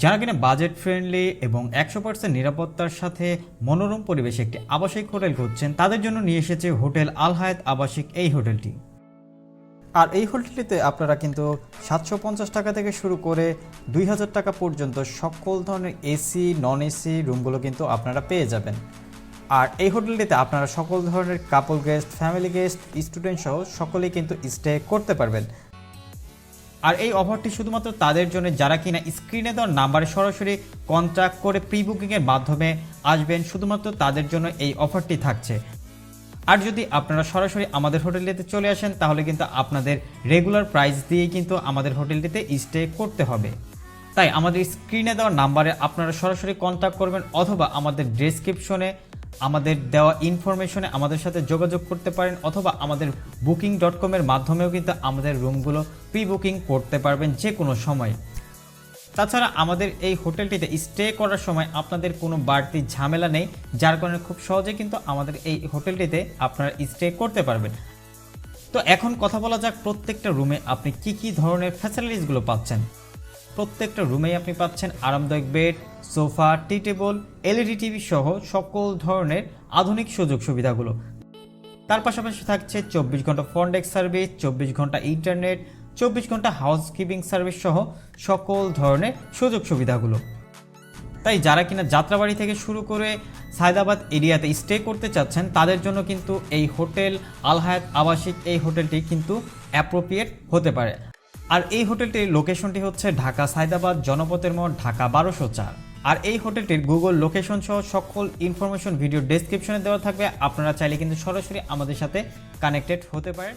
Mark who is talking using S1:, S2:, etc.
S1: যারা কিনা budget friendly এবং একশো পার্সেন্ট নিরাপত্তার সাথে মনোরম পরিবেশে একটি আবাসিক হোটেল খুঁজছেন, তাদের জন্য নিয়ে এসেছে হোটেল আল হায়াত আবাসিক এই হোটেলটি। আর এই হোটেলটিতে আপনারা কিন্তু সাতশো পঞ্চাশ টাকা থেকে শুরু করে দুই হাজার টাকা পর্যন্ত সকল ধরনের এসি নন এসি রুমগুলো কিন্তু আপনারা পেয়ে যাবেন। আর এই হোটেলটিতে আপনারা সকল ধরনের couple guest family guest student সহ সকলেই কিন্তু স্টে করতে পারবেন। আর এই অফারটি শুধুমাত্র তাদের জন্য, যারা কিনা স্ক্রিনে দেওয়ার নাম্বারে সরাসরি কন্ট্যাক্ট করে প্রি বুকিংয়ের মাধ্যমে আসবেন, শুধুমাত্র তাদের জন্য এই অফারটি থাকছে। আর যদি আপনারা সরাসরি আমাদের হোটেলটিতে চলে আসেন, তাহলে কিন্তু আপনাদের রেগুলার প্রাইস দিয়েই কিন্তু আমাদের হোটেলটিতে স্টে করতে হবে। তাই আমাদের স্ক্রিনে দেওয়া নাম্বারে আপনারা সরাসরি কন্ট্যাক্ট করবেন, অথবা আমাদের ডেসক্রিপশনে আমাদের দেওয়া ইনফরমেশনে আমাদের সাথে যোগাযোগ করতে পারেন অথবা আমাদের বুকিং ডট কমের মাধ্যমেও কিন্তু আমাদের রুমগুলো প্রি বুকিং করতে পারবেন যে কোনো সময়। তাছাড়া আমাদের এই হোটেলটিতে স্টে করার সময় আপনাদের কোনো বাড়তি ঝামেলা নেই, যার কারণে খুব সহজে কিন্তু আমাদের এই হোটেলটিতে আপনারা স্টে করতে পারবেন। তো এখন কথা বলা যাক প্রত্যেকটা রুমে আপনি কি কি ধরনের ফ্যাসিলিটিসগুলো পাচ্ছেন। প্রত্যেকটা রুমেই আপনি পাচ্ছেন আরামদায়ক bed, sofa, tea table, LED TV সহ সকল ধরনের আধুনিক সুযোগ সুবিধাগুলো। তার পাশাপাশি থাকছে চব্বিশ ঘণ্টা ফোন ডেক সার্ভিস, চব্বিশ ঘণ্টা ইন্টারনেট, চব্বিশ ঘণ্টা হাউসকিপিং সার্ভিস সহ সকল ধরনের সুযোগ সুবিধাগুলো। তাই যারা কিনা যাত্রাবাড়ি থেকে শুরু করে সায়দাবাদ এরিয়াতে স্টে করতে চাচ্ছেন, তাদের জন্য কিন্তু এই হোটেল আলহায়াত আবাসিক এই হোটেলটি কিন্তু অ্যাপ্রোপ্রিয়েট হতে পারে। আর এই হোটেলটির লোকেশনটি হচ্ছে ঢাকা সায়দাবাদ জনপথের মোড় ঢাকা বারোশো চার। আর এই হোটেলটির গুগল লোকেশন সহ সকল ইনফরমেশন ভিডিও ডেসক্রিপশনে দেওয়া থাকবে। আপনারা চাইলে কিন্তু সরাসরি আমাদের সাথে কানেক্টেড হতে পারেন।